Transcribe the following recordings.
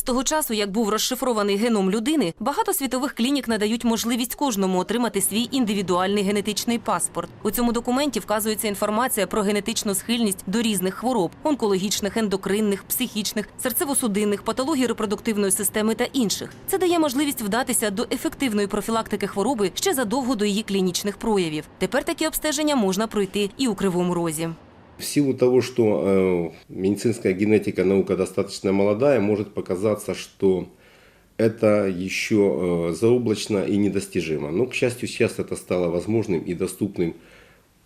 З того часу, як був розшифрований геном людини, багато світових клінік надають можливість кожному отримати свій індивідуальний генетичний паспорт. У цьому документі вказується інформація про генетичну схильність до різних хвороб: онкологічних, ендокринних, психічних, серцево-судинних, патологій репродуктивної системи та інших. Це дає можливість вдатися до ефективної профілактики хвороби ще задовго до її клінічних проявів. Тепер такі обстеження можна пройти і у кривому розі. В силу того, что э, медицинская генетика наука достаточно молодая, может показаться, что это еще э, заоблачно и недостижимо. Но, к счастью, сейчас это стало возможным и доступным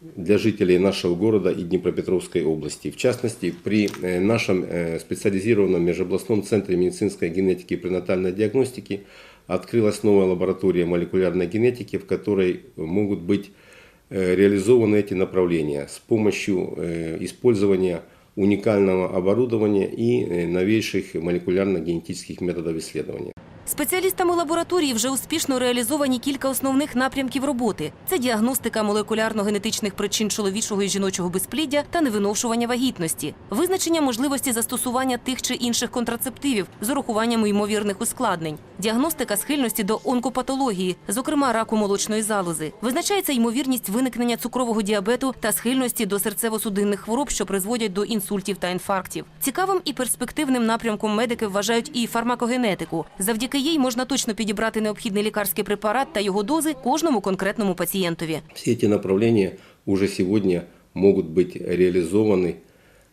для жителей нашего города и Днепропетровской области. В частности, при э, нашем специализированном межобластном центре медицинской генетики и пренатальной диагностики открылась новая лаборатория молекулярной генетики, в которой могут быть реализованы эти направления с помощью э, использования уникального оборудования и э, новейших молекулярно-генетических методов исследования. Спеціалістами лабораторії вже успішно реалізовані кілька основних напрямків роботи: це діагностика молекулярно-генетичних причин чоловічого і жіночого безпліддя та невиношування вагітності, визначення можливості застосування тих чи інших контрацептивів з урахуванням ймовірних ускладнень, діагностика схильності до онкопатології, зокрема раку молочної залози, визначається ймовірність виникнення цукрового діабету та схильності до серцево-судинних хвороб, що призводять до інсультів та інфарктів. Цікавим і перспективним напрямком медики вважають і фармакогенетику. Завдяки їй можна точно підібрати необхідний лікарський препарат та його дози кожному конкретному пацієнтові. Все эти направления уже сегодня могут быть реализованы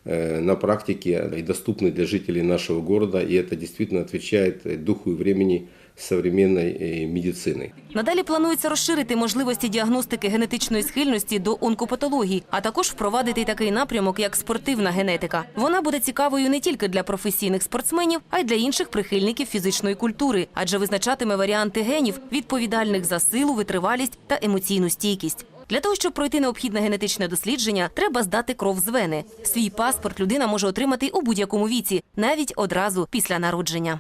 э, на практике и доступны для жителей нашего города, и это действительно отвечает э, духу и времени современной э, медицины. Надалі планується розширити можливості діагностики генетичної схильності до онкопатологій, а також впровадити такий напрямок, як спортивна генетика. Вона буде цікавою не тільки для професійних спортсменів, а й для інших прихильників фізичної культури, адже визначатиме варіанти генів, відповідальних за силу, витривалість та емоційну стійкість. Для того, щоб пройти необхідне генетичне дослідження, треба здати кров з вени. Свій паспорт людина може отримати у будь-якому віці, навіть одразу після народження.